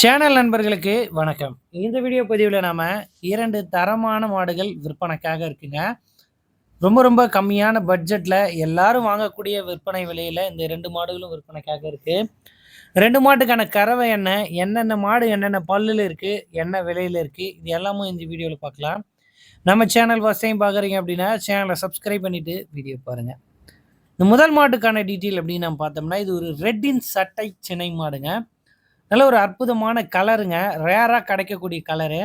Channel நண்பர்களுக்கு வணக்கம். இந்த வீடியோ பதிவில் நாம் இரண்டு தரமான மாடுகள் விற்பனைக்காக இருக்குங்க. ரொம்ப ரொம்ப கம்மியான பட்ஜெட்டில் எல்லாரும் வாங்கக்கூடிய விற்பனை விலையில் இந்த ரெண்டு மாடுகளும் விற்பனைக்காக இருக்குது ரெண்டு மாட்டுக்கான கறவை என்ன என்னென்ன மாடு என்னென்ன பல்லில் இருக்குது என்ன விலையில் இருக்குது இது எல்லாமும் இந்த வீடியோவில் பார்க்கலாம். நம்ம சேனல் ஃபஸ்ட் டைம் பார்க்குறீங்க அப்படின்னா சேனலை சப்ஸ்கிரைப் பண்ணிவிட்டு வீடியோ பாருங்கள் இந்த முதல் மாட்டுக்கான டீட்டெயில் அப்படின்னு நம்ம பார்த்தோம்னா இது ஒரு ரெட்டின் சட்டை சினை மாடுங்க. நல்ல ஒரு அற்புதமான கலருங்க ரேராக கிடைக்கக்கூடிய கலரு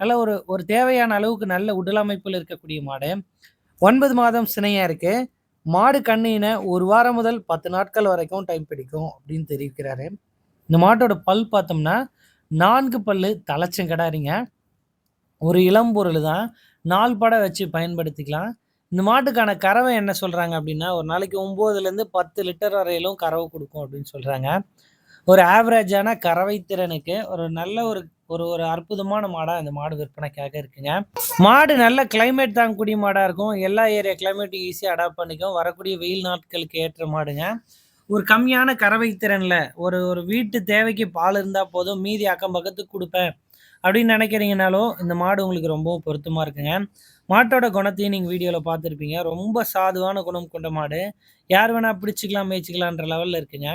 நல்ல ஒரு ஒரு தேவையான அளவுக்கு நல்ல உடலமைப்பில் இருக்கக்கூடிய மாடு. ஒன்பது மாதம் சினையாக இருக்குது மாடு கண்ணின ஒரு வாரம் முதல் பத்து நாட்கள் வரைக்கும் டைம் பிடிக்கும் அப்படின்னு தெரிவிக்கிறாரு. இந்த மாட்டோட பல் பார்த்தோம்னா நான்கு பல்லு தலைச்சங்கடாரிங்க ஒரு இளம்பொருள் தான். நாள் படம் வச்சு பயன்படுத்திக்கலாம். இந்த மாட்டுக்கான கறவை என்ன சொல்கிறாங்க அப்படின்னா ஒரு நாளைக்கு ஒம்போதுலேருந்து பத்து லிட்டர் வரையிலும் கறவை கொடுக்கும் அப்படின்னு சொல்கிறாங்க ஒரு ஆவரேஜான கறவை திறனுக்கு ஒரு நல்ல ஒரு ஒரு ஒரு அற்புதமான மாடாக இந்த மாடு விற்பனைக்காக இருக்குங்க. மாடு நல்ல கிளைமேட் தாங்கக்கூடிய மாடாக இருக்கும். எல்லா ஏரியா கிளைமேட்டும் ஈஸியாக அடாப்ட் பண்ணிக்கும். வரக்கூடிய வெயில் நாட்களுக்கு ஏற்ற மாடுங்க. ஒரு கம்மியான கறவை திறனில் ஒரு ஒரு வீட்டு தேவைக்கு பால் இருந்தால் போதும் மீதி அக்கம் பக்கத்துக்கு கொடுப்பேன் அப்படின்னு நினைக்கிறீங்கனாலும் இந்த மாடு உங்களுக்கு ரொம்பவும் பொருத்தமாக இருக்குங்க. மாட்டோட குணத்தையும் நீங்கள் வீடியோவில் பார்த்துருப்பீங்க. ரொம்ப சாதுவான குணம் கொண்ட மாடு. யார் வேணால் பிடிச்சிக்கலாம் மேய்ச்சிக்கலான்ற லெவலில் இருக்குங்க.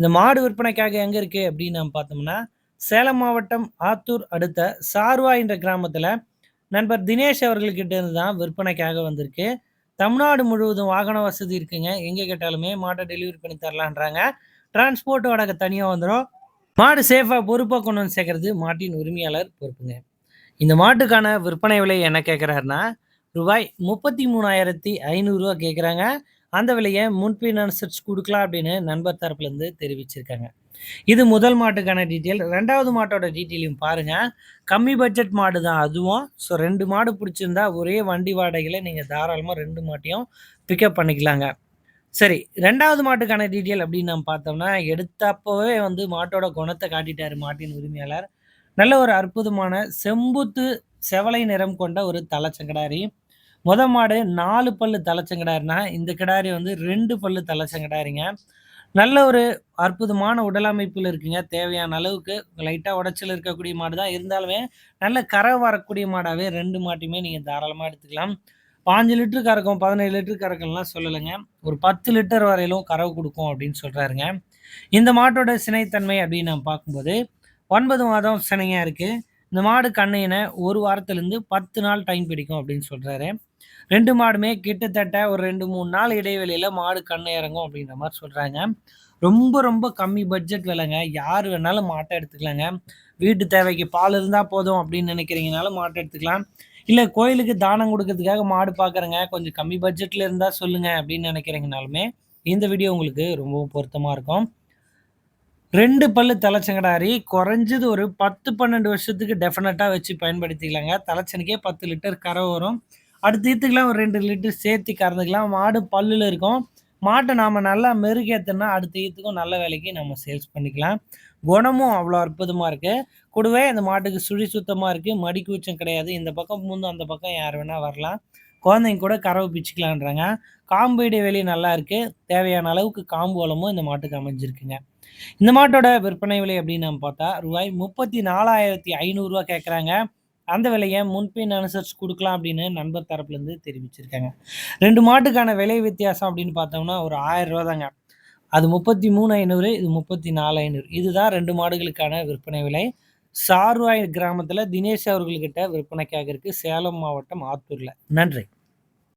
இந்த மாடு விற்பனைக்காக எங்கே இருக்குது அப்படின்னு நம்ம பார்த்தோம்னா சேலம் மாவட்டம் ஆத்தூர் அடுத்த சார்வா என்ற கிராமத்தில் நண்பர் தினேஷ் அவர்கள்கிட்ட இருந்து தான் விற்பனைக்காக வந்திருக்கு. தமிழ்நாடு முழுவதும் வாகன வசதி இருக்குங்க. எங்கே கேட்டாலுமே மாட்டை டெலிவரி பண்ணி தரலான்றாங்க. டிரான்ஸ்போர்ட் வாடகை தனியாக வந்துடும் மாடு சேஃபாக பொறுப்பாக கொண்டு வந்து சேர்க்கறது மாட்டின் உரிமையாளர் பொறுப்புங்க. இந்த மாட்டுக்கான விற்பனை விலை என்ன கேட்குறாருன்னா ரூபாய் முப்பத்தி மூணாயிரத்தி ஐநூறுரூவா கேட்குறாங்க அந்த விலையை முன்பின் அனுசரிச்சு கொடுக்கலாம் அப்படின்னு நண்பர் தரப்புலேருந்து தெரிவிச்சிருக்காங்க. இது முதல் மாட்டுக்கான டீட்டெயில். ரெண்டாவது மாட்டோட டீட்டெயிலையும் பாருங்கள் கம்மி பட்ஜெட் மாடு தான் அதுவும். ஸோ ரெண்டு மாடு பிடிச்சிருந்தா ஒரே வண்டி வாடகையில் நீங்கள் தாராளமாக ரெண்டு மாட்டையும் பிக்கப் பண்ணிக்கலாங்க. சரி ரெண்டாவது மாட்டுக்கான டீட்டெயில் அப்படின்னு நம்ம பார்த்தோம்னா எடுத்தப்போவே வந்து மாட்டோட குணத்தை காட்டிட்டார் மாட்டின் உரிமையாளர். நல்ல ஒரு அற்புதமான செம்புத்து செவலை நிறம் கொண்ட ஒரு தலைச்சங்கடாரி. முத மாடு நாலு பல்லு தலைச்சங்கடாருனா இந்த கிடாரி வந்து ரெண்டு பல்லு தலைச்சங்கடாரிங்க. நல்ல ஒரு அற்புதமான உடலமைப்பில் இருக்குங்க. தேவையான அளவுக்கு லைட்டாக உடச்சல் இருக்கக்கூடிய மாடு தான் இருந்தாலுமே நல்ல கரை வரக்கூடிய மாடாகவே ரெண்டு மாட்டையுமே நீங்கள் தாராளமாக எடுத்துக்கலாம். பாஞ்சு லிட்டரு கறக்கும் பதினேழு லிட்டரு கறக்கம்லாம் சொல்லலைங்க. ஒரு பத்து லிட்டர் வரையிலும் கறவு கொடுக்கும் அப்படின்னு சொல்கிறாருங்க இந்த மாட்டோட சினைத்தன்மை அப்படின்னு நம்ம பார்க்கும்போது ஒன்பது மாதம் சினையாக இருக்குது இந்த மாடு கண்ணையின ஒரு வாரத்துலேருந்து பத்து நாள் டைம் பிடிக்கும் அப்படின்னு சொல்கிறாரு ரெண்டு மாடுமே கிட்டத்தட்ட ஒரு ரெண்டு மூணு நாள் இடைவெளியில் மாடு கண்ணை இறங்கும் அப்படின்ற மாதிரி சொல்கிறாங்க ரொம்ப ரொம்ப கம்மி பட்ஜெட் விலைங்க யார் வேணாலும் மாட்டை எடுத்துக்கலாங்க. வீட்டு தேவைக்கு பால் இருந்தால் போதும் அப்படின்னு நினைக்கிறீங்கனாலும் மாட்டை எடுத்துக்கலாம். இல்லை கோயிலுக்கு தானம் கொடுக்கறதுக்காக மாடு பார்க்குறேங்க கொஞ்சம் கம்மி பட்ஜெட்டில் இருந்தால் சொல்லுங்கள் அப்படின்னு நினைக்கிறீங்கனாலுமே இந்த வீடியோ உங்களுக்கு ரொம்பவும் பொருத்தமாக இருக்கும். ரெண்டு பல்லு தலைச்சங்கடாரி குறைஞ்சது ஒரு பத்து பன்னெண்டு வருஷத்துக்கு டெஃபினட்டாக வச்சு பயன்படுத்திக்கலாங்க. தலைச்சனுக்கே பத்து லிட்டர் கரை வரும். அடுத்த ஈத்துக்கெலாம் ஒரு ரெண்டு லிட்டர் சேர்த்து கறந்துக்கலாம். மாடு பல்லில் இருக்கும். மாட்டை நாம் நல்லா மெருகேற்றினா அடுத்த ஈத்துக்கும் நல்ல விலைக்கு நம்ம சேல்ஸ் பண்ணிக்கலாம். குணமும் அவ்வளோ அற்புதமாக இருக்குது கூடவே அந்த மாட்டுக்கு சுழி சுத்தமாக இருக்குது மடிக்கு கூச்சம் கிடையாது. இந்த பக்கம் முந்து அந்த பக்கம் யார் வேணால் வரலாம். குழந்தைங்க கூட கறவை பிச்சுக்கலான்றாங்க. காம்பு இடைவெளி நல்லா இருக்குது தேவையான அளவுக்கு காம்பு வளமும் இந்த மாட்டுக்கு அமைஞ்சிருக்குங்க. இந்த மாட்டோட விற்பனை விலை அப்படின்னு நம்ம பார்த்தா ரூபாய் முப்பத்தி நாலாயிரத்தி ஐநூறுரூவா கேட்குறாங்க அந்த விலையை முன்பின் அனுசரித்து கொடுக்கலாம் அப்படின்னு நண்பர் தரப்புலேருந்து தெரிவிச்சிருக்காங்க. ரெண்டு மாட்டுக்கான விலை வித்தியாசம் அப்படின்னு பார்த்தோம்னா ஒரு ஆயிரம் ரூபா தாங்க. அது முப்பத்தி மூணு ஐநூறு இது முப்பத்தி நாலு ஐநூறு. இதுதான் ரெண்டு மாடுகளுக்கான விற்பனை விலை. சார்வாய் கிராமத்தில் தினேஷ் அவர்கள்கிட்ட விற்பனைக்காக இருக்குது சேலம் மாவட்டம் ஆத்தூரில். நன்றி.